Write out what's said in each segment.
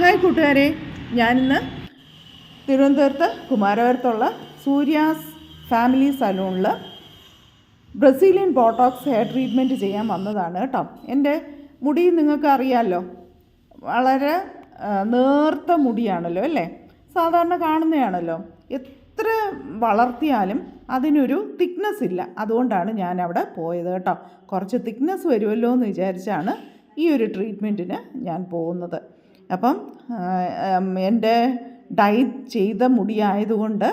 Hi ഞാനിന്ന് തിരുവനന്തപുരത്ത് കുമാരപുരത്തുള്ള സൂര്യാസ് ഫാമിലി സലൂണിൽ ബ്രസീലിയൻ ബോട്ടോക്സ് ഹെയർ ട്രീറ്റ്മെന്റ് ചെയ്യാൻ വന്നതാണ് കേട്ടോ. എന്റെ മുടി നിങ്ങൾക്ക് അറിയാമല്ലോ വളരെ നേർത്ത മുടിയാണല്ലോ അല്ലേ? സാധാരണ കാണുന്നതാണല്ലോ. എത്ര വളർത്തിയാലും അതിനൊരു തിക്നെസ് ഇല്ല. അതുകൊണ്ടാണ് ഞാൻ അവിടെ പോയത് കേട്ടോ. കുറച്ച് തിക്നെസ് വരുമല്ലോ എന്ന് വിചാരിച്ചാണ് ഈ ഒരു ട്രീറ്റ്മെന്റിന് ഞാൻ പോകുന്നത്. അപ്പം എന്റെ ഡൈറ്റ് ചെയ്ത മുടിയായതുകൊണ്ട്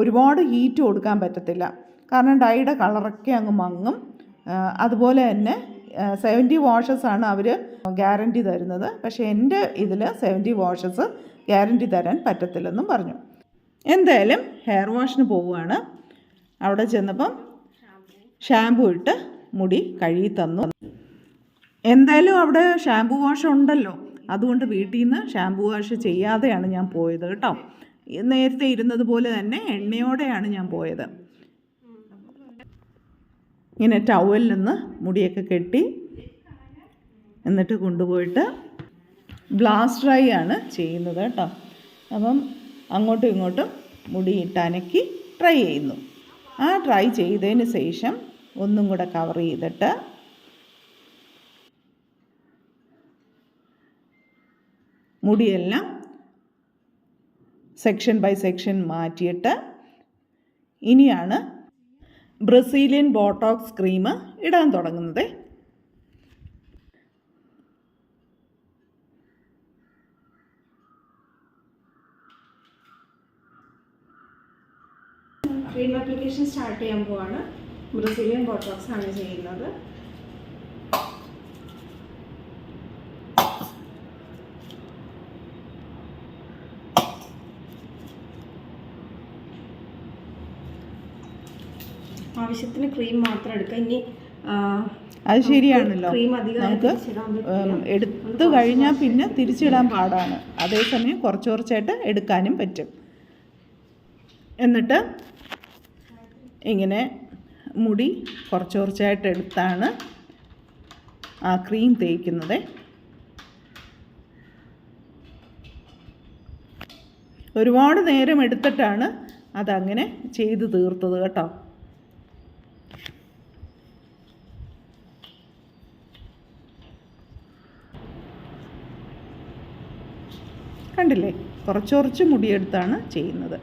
ഒരുപാട് ഹീറ്റ് കൊടുക്കാൻ പറ്റത്തില്ല. കാരണം ഡൈയുടെ കളറൊക്കെ അങ്ങ് മങ്ങും. അതുപോലെ തന്നെ സെവന്റി വാഷസ് ആണ് അവർ ഗ്യാരണ്ടി തരുന്നത്. പക്ഷേ എന്റെ ഇതിൽ സെവന്റി വാഷസ് ഗ്യാരണ്ടി തരാൻ പറ്റത്തില്ലെന്നും പറഞ്ഞു. എന്തായാലും ഹെയർ വാഷിന് പോവുകയാണ്. അവിടെ ചെന്നപ്പം ഷാമ്പു ഇട്ട് മുടി കഴുകി തന്നു. എന്തായാലും അവിടെ ഷാമ്പു വാഷ് ഉണ്ടല്ലോ. അതുകൊണ്ട് വീട്ടിൽ നിന്ന് ഷാമ്പു വാഷ് ചെയ്യാതെയാണ് ഞാൻ പോയത് കേട്ടോ. നേരത്തെ ഇരുന്നത് പോലെ തന്നെ എണ്ണയോടെയാണ് ഞാൻ പോയത്. ഇങ്ങനെ ടവലിൽ നിന്ന് മുടിയൊക്കെ കെട്ടി എന്നിട്ട് കൊണ്ടുപോയിട്ട് ബ്ലാസ്റ്റ് ഡ്രൈ ആണ് ചെയ്യുന്നത് കേട്ടോ. അപ്പം അങ്ങോട്ടും ഇങ്ങോട്ടും മുടി ഇട്ടനക്കി ട്രൈ ചെയ്യുന്നു. ആ ട്രൈ ചെയ്തതിന് ശേഷം ഒന്നും കൂടെ കവർ ചെയ്തിട്ട് മുടിയെല്ലാം സെക്ഷൻ ബൈ സെക്ഷൻ മാറ്റിയിട്ട് ഇനിയാണ് ബ്രസീലിയൻ ബോട്ടോക്സ് ക്രീം ഇടാൻ തുടങ്ങുന്നത്. ക്രീം അപ്ലിക്കേഷൻ സ്റ്റാർട്ട് ചെയ്യാൻ പോവാണ്. ബ്രസീലിയൻ ബോട്ടോക്സ് ആണ് ചെയ്യുന്നത്. ആവശ്യത്തിന് ക്രീം മാത്രം എടുക്കുക ഇനി അത് ശരിയാണല്ലോ. നമുക്ക് എടുത്തു കഴിഞ്ഞാൽ പിന്നെ തിരിച്ചിടാൻ പാടാണ്. അതേസമയം കുറച്ച് കുറച്ചായിട്ട് എടുക്കാനും പറ്റും. എന്നിട്ട് ഇങ്ങനെ മുടി കുറച്ച് കുറച്ചായിട്ട് എടുത്താണ് ആ ക്രീം തേക്കുന്നത്. ഒരുപാട് നേരം എടുത്തിട്ടാണ് അതങ്ങനെ ചെയ്ത് തീർത്തത് കേട്ടോ. കണ്ടില്ലേ? കുറച്ച് കുറച്ച് മുടിയെടുത്താണ് ചെയ്യുന്നത്.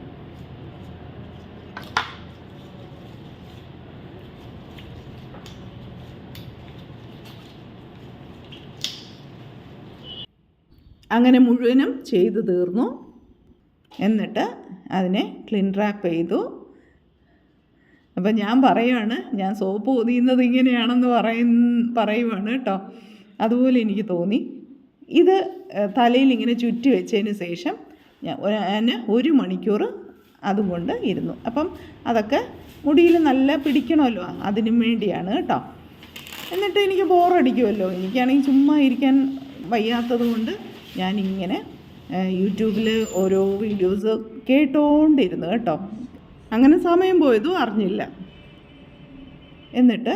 അങ്ങനെ മുഴുവനും ചെയ്തു തീർന്നു. എന്നിട്ട് അതിനെ ക്ലിൻ റാപ്പ് ചെയ്തു. അപ്പം ഞാൻ പറയുവാണ് ഞാൻ സോപ്പ് പൊതിയുന്നത് ഇങ്ങനെയാണെന്ന് പറയുന്ന പറയുവാണ് കേട്ടോ. അതുപോലെ എനിക്ക് തോന്നി. ഇത് തലയിൽ ഇങ്ങനെ ചുറ്റി വെച്ചതിന് ശേഷം ഞാൻ ഒരു മണിക്കൂർ അതുകൊണ്ട് ഇരുന്നു. അപ്പം അതൊക്കെ മുടിയിൽ നല്ല പിടിക്കണമല്ലോ അതിനും വേണ്ടിയാണ് കേട്ടോ. എന്നിട്ട് എനിക്ക് ബോറടിക്കുമല്ലോ. എനിക്കാണെങ്കിൽ ചുമ്മാ ഇരിക്കാൻ വയ്യാത്തത് കൊണ്ട് ഞാനിങ്ങനെ യൂട്യൂബിൽ ഓരോ വീഡിയോസ് കേട്ടോണ്ടിരുന്നു കേട്ടോ. അങ്ങനെ സമയം പോയതും അറിഞ്ഞില്ല. എന്നിട്ട്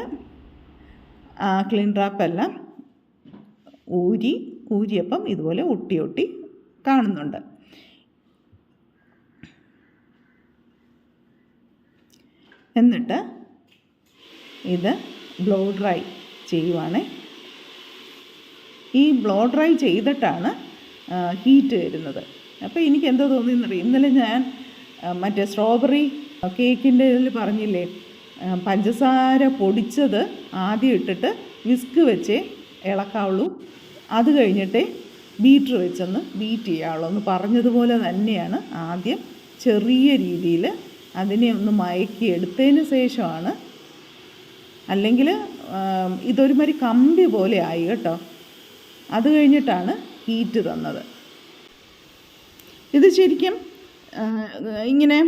ക്ലീൻ ട്രാപ്പെല്ലാം ഊരി ഊരിയപ്പം ഇതുപോലെ ഒട്ടി ഒട്ടി കാണുന്നുണ്ട്. എന്നിട്ട് ഇത് ബ്ലോ ഡ്രൈ ചെയ്യുവാണ്. ഈ ബ്ലോ ഡ്രൈ ചെയ്തിട്ടാണ് ഹീറ്റ് വരുന്നത്. അപ്പോൾ എനിക്ക് എന്തോ തോന്നിയെന്നറിയാം? ഇന്നലെ ഞാൻ മറ്റേ സ്ട്രോബെറി കേക്കിന്റെ ഇതിൽ പറഞ്ഞില്ലേ പഞ്ചസാര പൊടിച്ചത് ആദ്യം ഇട്ടിട്ട് വിസ്ക് വെച്ചേ ഇളക്കാവുള്ളൂ. അത് കഴിഞ്ഞിട്ട് ബീറ്റർ വെച്ചൊന്ന് ബീറ്റ് ചെയ്യാവുള്ളൂ എന്ന് പറഞ്ഞതുപോലെ തന്നെയാണ് ആദ്യം ചെറിയ രീതിയിൽ അതിനെ ഒന്ന് മയക്കി എടുത്തതിന് ശേഷമാണ്. അല്ലെങ്കിൽ ഇതൊരുമാതിരി കമ്പി പോലെ ആയി കേട്ടോ. അത് കഴിഞ്ഞിട്ടാണ് ഹീറ്റ് തന്നത്. ഇത് ശരിക്കും ഇങ്ങനെ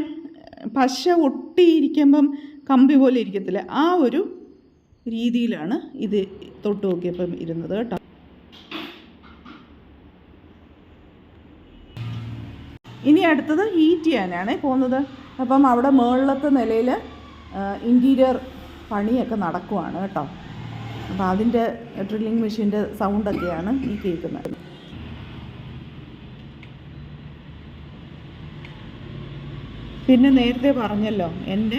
പശ ഒട്ടിയിരിക്കുമ്പം കമ്പി പോലെ ഇരിക്കത്തില്ല. ആ ഒരു രീതിയിലാണ് ഇത് തൊട്ട് നോക്കിയപ്പം ഇരുന്നത് കേട്ടോ. ഇനി അടുത്തത് ഹീറ്റ് ചെയ്യാനാണ് പോകുന്നത്. അപ്പം അവിടെ മുകളിലത്തെ നിലയിൽ ഇന്റീരിയർ പണിയൊക്കെ നടക്കുവാണ് കേട്ടോ. അപ്പോൾ അതിന്റെ ഡ്രില്ലിംഗ് മെഷീന്റെ സൗണ്ടൊക്കെയാണ് ഈ കേൾക്കുന്നത്. പിന്നെ നേരത്തെ പറഞ്ഞല്ലോ എന്റെ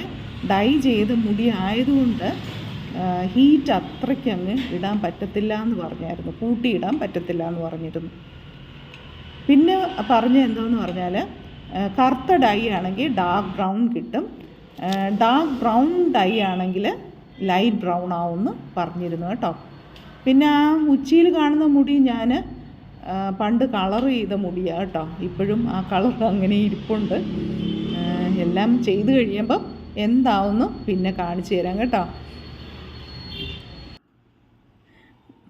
ഡൈ ചെയ്ത് മുടി ആയതുകൊണ്ട് ഹീറ്റ് അത്രയ്ക്കങ്ങ് ഇടാൻ പറ്റത്തില്ല എന്ന് പറഞ്ഞായിരുന്നു. കൂട്ടിയിടാൻ പറ്റത്തില്ല എന്ന് പറഞ്ഞിരുന്നു. പിന്നെ പറഞ്ഞ എന്തോന്ന് പറഞ്ഞാൽ കറുത്ത ഡൈ ആണെങ്കിൽ ഡാർക്ക് ബ്രൗൺ കിട്ടും. ഡാർക്ക് ബ്രൗൺ ഡൈ ആണെങ്കിൽ ലൈറ്റ് ബ്രൗൺ ആവുമെന്ന് പറഞ്ഞിരുന്നു കേട്ടോ. പിന്നെ ആ ഉച്ചിയിൽ കാണുന്ന മുടി ഞാൻ പണ്ട് കളർ ചെയ്ത മുടിയാണ് കേട്ടോ. ഇപ്പോഴും ആ കളർ അങ്ങനെ ഇരിപ്പുണ്ട്. എല്ലാം ചെയ്ത് കഴിയുമ്പം എന്താവുന്നു പിന്നെ കാണിച്ചു തരാം കേട്ടോ.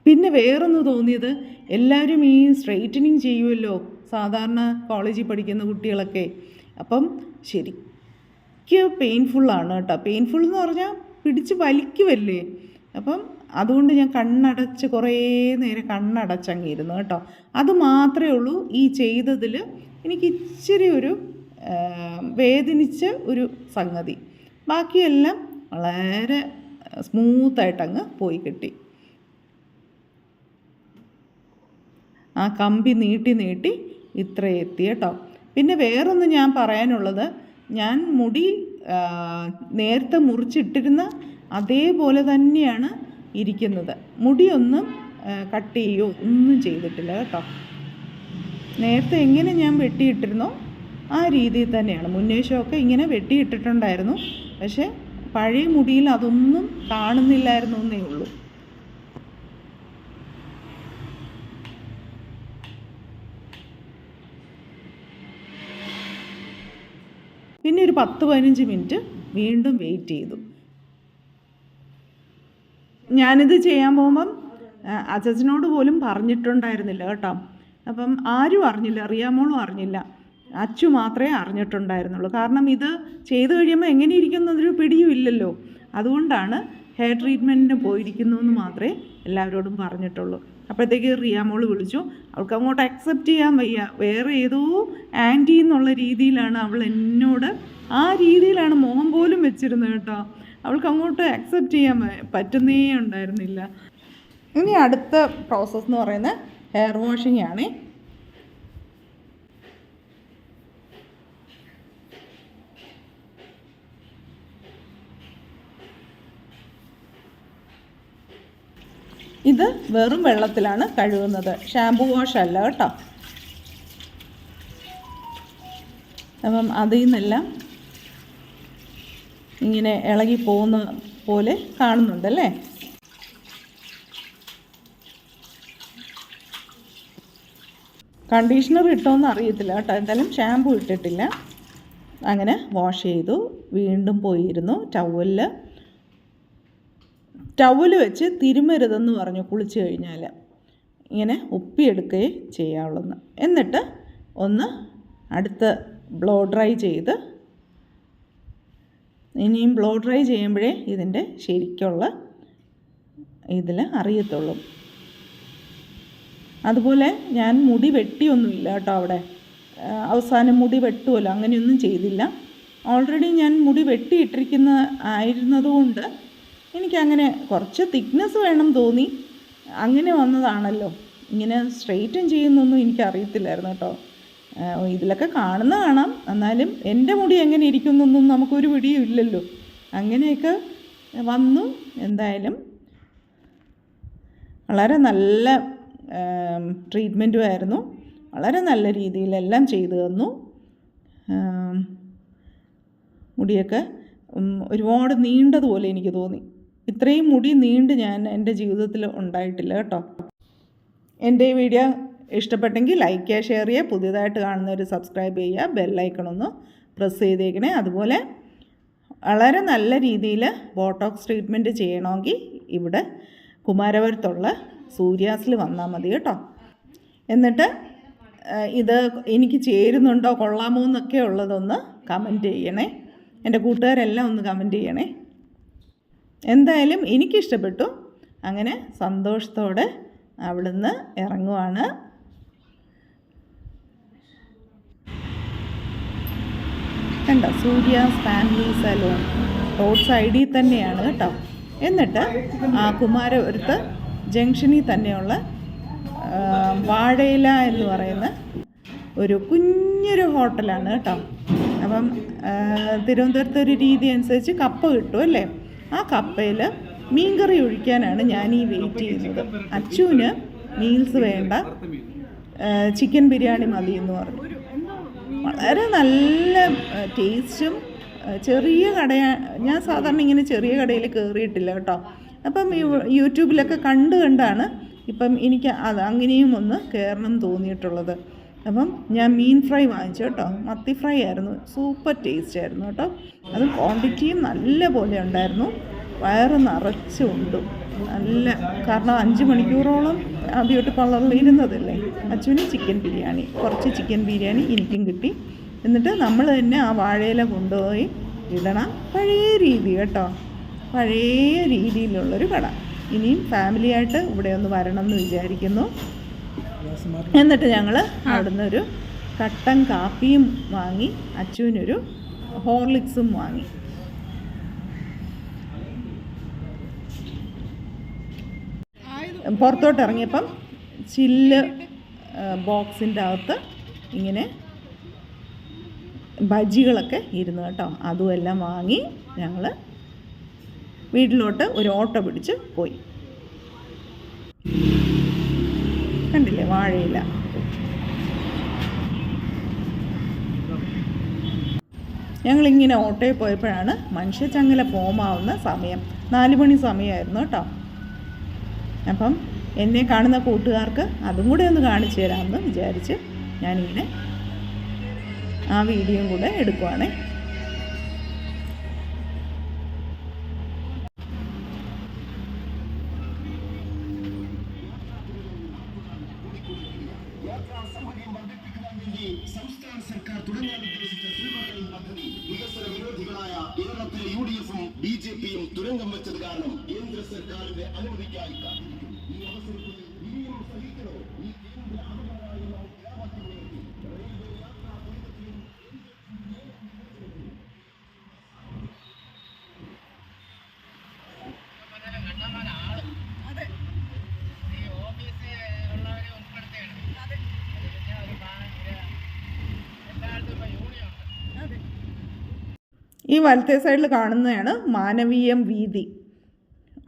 പിന്നെ വേറൊന്ന് തോന്നിയത് എല്ലാവരും ഈ സ്ട്രെയിറ്റനിങ് ചെയ്യുമല്ലോ സാധാരണ കോളേജിൽ പഠിക്കുന്ന കുട്ടികളൊക്കെ. അപ്പം ശരിക്ക് പെയിൻഫുള്ളാണ് കേട്ടോ. പെയിൻഫുൾ എന്ന് പറഞ്ഞാൽ പിടിച്ച് വലിക്കുമല്ലേ അപ്പം അതുകൊണ്ട് ഞാൻ കണ്ണടച്ച് കുറേ നേരം കണ്ണടച്ചങ്ങിരുന്നു കേട്ടോ. അത് മാത്രമേ ഉള്ളൂ ഈ ചെയ്തതിൽ എനിക്ക് ഇച്ചിരി ഒരു വേദനിച്ച ഒരു സംഗതി. ബാക്കിയെല്ലാം വളരെ സ്മൂത്തായിട്ടങ്ങ് പോയി കിട്ടി. ആ കമ്പി നീട്ടി നീട്ടി ഇത്ര എത്തി കേട്ടോ. പിന്നെ വേറൊന്ന് ഞാൻ പറയാനുള്ളത് ഞാൻ മുടി നേരത്തെ മുറിച്ചിട്ടിരുന്ന അതേപോലെ തന്നെയാണ് ഇരിക്കുന്നത്. മുടിയൊന്നും കട്ട് ചെയ്യുകയോ ഒന്നും ചെയ്തിട്ടില്ല കേട്ടോ. നേരത്തെ എങ്ങനെ ഞാൻ വെട്ടിയിട്ടിരുന്നോ ആ രീതിയിൽ തന്നെയാണ്. മുന്നേഷമൊക്കെ ഇങ്ങനെ വെട്ടിയിട്ടിട്ടുണ്ടായിരുന്നു. പക്ഷേ പഴയ മുടിയിൽ അതൊന്നും കാണുന്നില്ലായിരുന്നു എന്നേ ഉള്ളൂ. പത്ത് പതിനഞ്ച് മിനിറ്റ് വീണ്ടും വെയിറ്റ് ചെയ്തു. ഞാനിത് ചെയ്യാൻ പോകുമ്പം അച്ചച്ചനോട് പോലും പറഞ്ഞിട്ടുണ്ടായിരുന്നില്ല കേട്ടോ. അപ്പം ആരും അറിഞ്ഞില്ല റിയാമോളും അറിഞ്ഞില്ല. അച്ചു മാത്രമേ അറിഞ്ഞിട്ടുണ്ടായിരുന്നുള്ളൂ. കാരണം ഇത് ചെയ്തു കഴിയുമ്പോൾ എങ്ങനെ ഇരിക്കുന്നതൊരു പിടിയും ഇല്ലല്ലോ. അതുകൊണ്ടാണ് ഹെയർ ട്രീറ്റ്മെന്റിന് പോയിരിക്കുന്നു എന്ന് മാത്രമേ എല്ലാവരോടും പറഞ്ഞിട്ടുള്ളൂ. അപ്പോഴത്തേക്ക് റിയാമോൾ വിളിച്ചു അവൾക്ക് അങ്ങോട്ട് അക്സെപ്റ്റ് ചെയ്യാൻ വയ്യ. വേറെ ഏതോ ആന്റി എന്നുള്ള രീതിയിലാണ് അവൾ എന്നോട് ആ രീതിയിലാണ് മുഖം പോലും വെച്ചിരുന്നത് കേട്ടോ. അവൾക്ക് അങ്ങോട്ട് അക്സെപ്റ്റ് ചെയ്യാൻ പറ്റുന്നേ ഉണ്ടായിരുന്നില്ല. ഇനി അടുത്ത പ്രോസസ്സ് എന്ന് പറയുന്നത് ഹെയർ വാഷിംഗ് ആണ്. ഇത് വെറും വെള്ളത്തിലാണ് കഴുകുന്നത്. ഷാമ്പു വാഷ് അല്ല കേട്ടോ. അപ്പം അതിൽ നിന്നെല്ലാം ഇങ്ങനെ ഇളകി പോകുന്ന പോലെ കാണുന്നുണ്ടല്ലേ കണ്ടീഷണർ ഇട്ടോന്ന് അറിയത്തില്ല കേട്ടോ. എന്തായാലും ഷാമ്പു ഇട്ടിട്ടില്ല. അങ്ങനെ വാഷ് ചെയ്തു. വീണ്ടും പോയിരുന്നു. ടവലിൽ ടവൽ വെച്ച് തിരുമരുതെന്ന് പറഞ്ഞു കുളിച്ച് കഴിഞ്ഞാൽ ഇങ്ങനെ ഉപ്പിയെടുക്കുകയും ചെയ്യാവുള്ളൂ എന്നിട്ട് ഒന്ന് അടുത്ത് ബ്ലോ ഡ്രൈ ചെയ്ത് ഇനിയും ബ്ലോ ഡ്രൈ ചെയ്യുമ്പോഴേ ഇതിന്റെ ശരിക്കുള്ള ഇതിൽ അറിയത്തുള്ളൂ. അതുപോലെ ഞാൻ മുടി വെട്ടിയൊന്നുമില്ല കേട്ടോ അവിടെ. അവസാനം മുടി വെട്ടുമല്ലോ അങ്ങനെയൊന്നും ചെയ്തില്ല. ഓൾറെഡി ഞാൻ മുടി വെട്ടിയിട്ടിരിക്കുന്ന ആയിരുന്നതുകൊണ്ട് എനിക്കങ്ങനെ കുറച്ച് തിക്നെസ് വേണം തോന്നി. അങ്ങനെ വന്നതാണല്ലോ. ഇങ്ങനെ സ്ട്രെയിറ്റൻ ചെയ്യുന്നൊന്നും എനിക്കറിയത്തില്ലായിരുന്നു കേട്ടോ. ഇതിലൊക്കെ കാണുന്ന കാണാം. എന്നാലും എന്റെ മുടി എങ്ങനെ ഇരിക്കുന്നൊന്നും നമുക്കൊരു പിടിയും ഇല്ലല്ലോ. അങ്ങനെയൊക്കെ വന്നു. എന്തായാലും വളരെ നല്ല ട്രീറ്റ്മെന്റും ആയിരുന്നു. വളരെ നല്ല രീതിയിലെല്ലാം ചെയ്തു തന്നു. മുടിയൊക്കെ ഒരുപാട് നീണ്ടതുപോലെ എനിക്ക് തോന്നി. ഇത്രയും മുടി നീണ്ട് ഞാൻ എന്റെ ജീവിതത്തിൽ ഉണ്ടായിട്ടില്ല കേട്ടോ. എന്റെ ഈ വീഡിയോ ഇഷ്ടപ്പെട്ടെങ്കിൽ ലൈക്ക് ചെയ്യുക ഷെയർ ചെയ്യുക പുതിയതായിട്ട് കാണുന്നവർ സബ്സ്ക്രൈബ് ചെയ്യുക ബെല്ലൈക്കണൊന്ന് പ്രസ് ചെയ്തേക്കണേ. അതുപോലെ വളരെ നല്ല രീതിയിൽ ബോട്ടോക്സ് ട്രീറ്റ്മെന്റ് ചെയ്യണമെങ്കിൽ ഇവിടെ കുമാരപുരത്തുള്ള സൂര്യാസിൽ വന്നാൽ മതി കേട്ടോ. എന്നിട്ട് ഇത് എനിക്ക് ചേരുന്നുണ്ടോ കൊള്ളാമോ എന്നൊക്കെ ഉള്ളതൊന്ന് കമന്റ് ചെയ്യണേ. എന്റെ കൂട്ടുകാരെല്ലാം ഒന്ന് കമന്റ് ചെയ്യണേ. എന്തായാലും എനിക്കിഷ്ടപ്പെട്ടു. അങ്ങനെ സന്തോഷത്തോടെ അവിടുന്ന് ഇറങ്ങുവാണ്. കണ്ട? Surya's family salon. റോഡ് സൈഡിൽ തന്നെയാണ് കേട്ടോ. എന്നിട്ട് ആ കുമാരപുരത്ത് ജംഗ്ഷനിൽ തന്നെയുള്ള വാഴയില എന്ന് പറയുന്ന ഒരു കുഞ്ഞൊരു ഹോട്ടലാണ് കേട്ടോ. അപ്പം തിരുവനന്തപുരത്തെ ഒരു രീതി അനുസരിച്ച് കപ്പ കിട്ടും അല്ലേ? ആ കപ്പയിൽ മീൻകറി ഒഴിക്കാനാണ് ഞാൻ ഈ വെയിറ്റ് ചെയ്യുന്നത്. അച്ചുവിന് മീൽസ് വേണ്ട. ചിക്കൻ ബിരിയാണി മതി എന്ന് പറഞ്ഞു. വളരെ നല്ല ടേസ്റ്റും ചെറിയ കടയാ ഞാൻ സാധാരണ ഇങ്ങനെ ചെറിയ കടയിൽ കയറിയിട്ടില്ല കേട്ടോ. അപ്പം യൂട്യൂബിലൊക്കെ കണ്ട് കണ്ടാണ് ഇപ്പം എനിക്ക് അത് അങ്ങനെയും ഒന്ന് കയറണം തോന്നിയിട്ടുള്ളത്. അപ്പം ഞാൻ മീൻ ഫ്രൈ വാങ്ങിച്ചു കേട്ടോ. മത്തി ഫ്രൈ ആയിരുന്നു. സൂപ്പർ ടേസ്റ്റ് ആയിരുന്നു കേട്ടോ. അത് ക്വാണ്ടിറ്റിയും നല്ല പോലെ ഉണ്ടായിരുന്നു. വയറ് നിറച്ചുണ്ടും നല്ല കാരണം അഞ്ച് മണിക്കൂറോളം ആ ബ്യൂട്ടി ഇരുന്നതല്ലേ? അച്ഛന് ചിക്കൻ ബിരിയാണി. കുറച്ച് ചിക്കൻ ബിരിയാണി എനിക്കും കിട്ടി. എന്നിട്ട് നമ്മൾ തന്നെ ആ വാഴയില കൊണ്ടുപോയി ഇടണം. പഴയ രീതി കേട്ടോ. പഴയ രീതിയിലുള്ളൊരു കട. ഇനിയും ഫാമിലിയായിട്ട് ഇവിടെ ഒന്ന് വരണം എന്ന് വിചാരിക്കുന്നു. എന്നിട്ട് ഞങ്ങൾ അവിടുന്ന് ഒരു കട്ടൻ കാപ്പിയും വാങ്ങി അച്ചുവിനൊരു ഹോർലിക്സും വാങ്ങി. പുറത്തോട്ട് ഇറങ്ങിയപ്പം ചില്ല് ബോക്സിന്റെ അകത്ത് ഇങ്ങനെ ബജികളൊക്കെ ഇരുന്നു കേട്ടോ. അതുമെല്ലാം വാങ്ങി ഞങ്ങൾ വീട്ടിലോട്ട് ഒരു ഓട്ടോ പിടിച്ച് പോയി കണ്ടില്ലേ വാഴയില. ഞങ്ങളിങ്ങനെ ഓട്ടോയിൽ പോയപ്പോഴാണ് മനുഷ്യച്ചങ്ങല ഫോമാവുന്ന സമയം. നാല് മണി സമയമായിരുന്നു കേട്ടോ. അപ്പം എന്നെ കാണുന്ന കൂട്ടുകാർക്ക് അതും കൂടെ ഒന്ന് കാണിച്ചു തരാമെന്ന് വിചാരിച്ച് ഞാനിങ്ങനെ ആ വീഡിയോയും കൂടെ എടുക്കുവാണേ. എഫും ബി ജെ പിയും തുരങ്കം വെച്ചത് കാരണം കേന്ദ്ര സർക്കാരിന്റെ അനുമതിക്കായി കാത്തിരിക്കും ഈ അവസരത്തിൽ ഇനിയും സഹിക്കണോ? ഈ കേന്ദ്ര അപകടമായി ഈ വലത്തെ സൈഡിൽ കാണുന്നതാണ് മാനവീയം വീതി.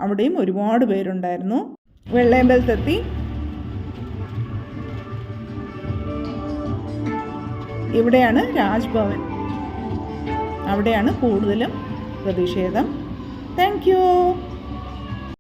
അവിടെയും ഒരുപാട് പേരുണ്ടായിരുന്നു. വെള്ളയമ്പലത്തെത്തി ഇവിടെയാണ് രാജ്ഭവൻ. അവിടെയാണ് കൂടുതലും പ്രതിഷേധം. Thank you